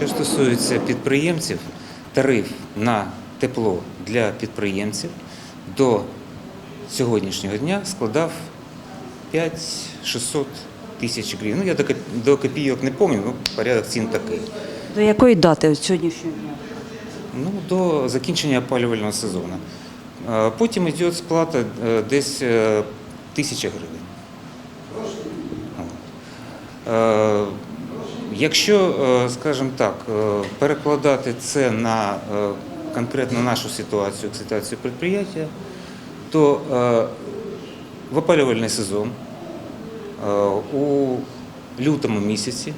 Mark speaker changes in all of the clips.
Speaker 1: Що стосується підприємців, тариф на тепло для підприємців до сьогоднішнього дня складав 5-600 тисяч гривень. Ну, я до, копійок не пам'ятаю, ну, порядок цін такий.
Speaker 2: До якої дати сьогоднішнього дня?
Speaker 1: Ну, до закінчення опалювального сезону. Потім йде сплата е, десь е, тисяча гривень. Якщо, е, скажімо так, е, перекладати це на е, конкретно нашу ситуацію, ситуацію підприємства, то в опалювальний сезон у лютому місяці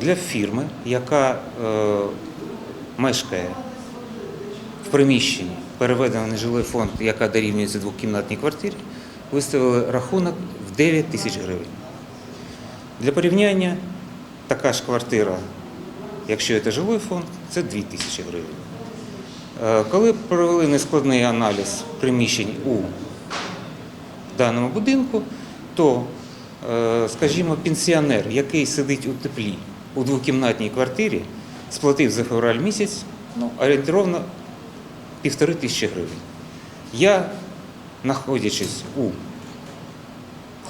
Speaker 1: для фірми, яка мешкає в приміщенні, переведено в нежилий фонд, яка дорівнюється двокімнатній квартирі, виставили рахунок в 9 тисяч гривень. Для порівняння, така ж квартира, якщо це жилий фонд, це 2 тисячі гривень. Е, Коли провели нескладний аналіз приміщень у даному будинку, то, е, скажімо, пенсіонер, який сидить у теплі у двокімнатній квартирі, сплатив за февраль місяць ну, орієнтовно півтори тисячі гривень. Я, знаходячись у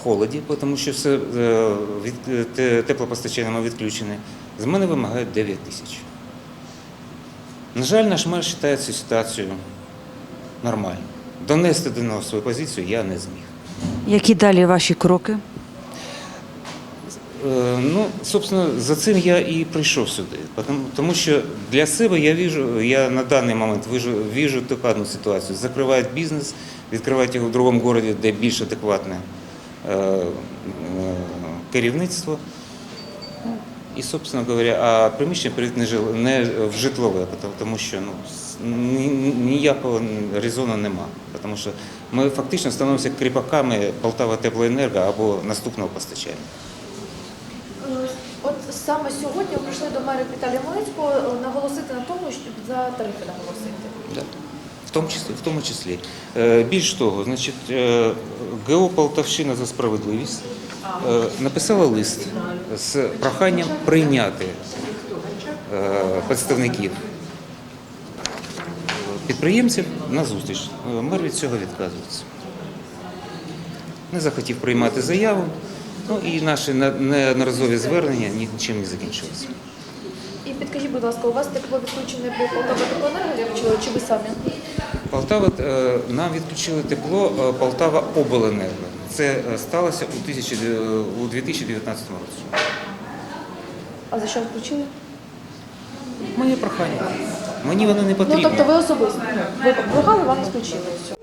Speaker 1: холоді, тому що все е, від, теплопостачання ми відключене, з мене вимагають 9 тисяч. На жаль, наш мер вважає цю ситуацію нормальною. Донести до нього свою позицію я не зміг.
Speaker 2: Які далі ваші кроки?
Speaker 1: Е, Ну, собственно, за цим я і прийшов сюди. Тому що для себе я віжу, я на даний момент віжу, віжу таку одну ситуацію. Закривають бізнес, відкривають його в другому місті, де більш адекватне е, е, керівництво. Ну, І, собственно говоря, а приміщення не, в житлове, тому- що ну, ніякого резону нема. Тому що ми фактично становимося кріпаками Полтава Теплоенерго або наступного постачання.
Speaker 3: От саме сьогодні ви прийшли до мера Віталія Малецького е, наголосити на тому, щоб за тарифи наголосити.
Speaker 1: Да. Тому числі. В тому числі. Е, Більш того, значить, е, ГО Полтавщина за справедливість е, написала лист з проханням прийняти представників підприємців на зустріч. Е, Мер від цього відказується. Не захотів приймати заяву, ну і наші неодноразові звернення нічим не закінчилися.
Speaker 3: І підкажіть, будь ласка, у вас тепло відключене по Полтава теплоенерго, я почула, чи ви самі?
Speaker 1: Полтава е, нам відключили тепло е, Полтава Обленерго. Це е, сталося у, тисячі, е, у 2019 році.
Speaker 3: А за що відключили?
Speaker 1: Моє прохання. Мені воно не потрібно.
Speaker 3: Ну тобто ви особисто. Ви попрохали, вам не включили все.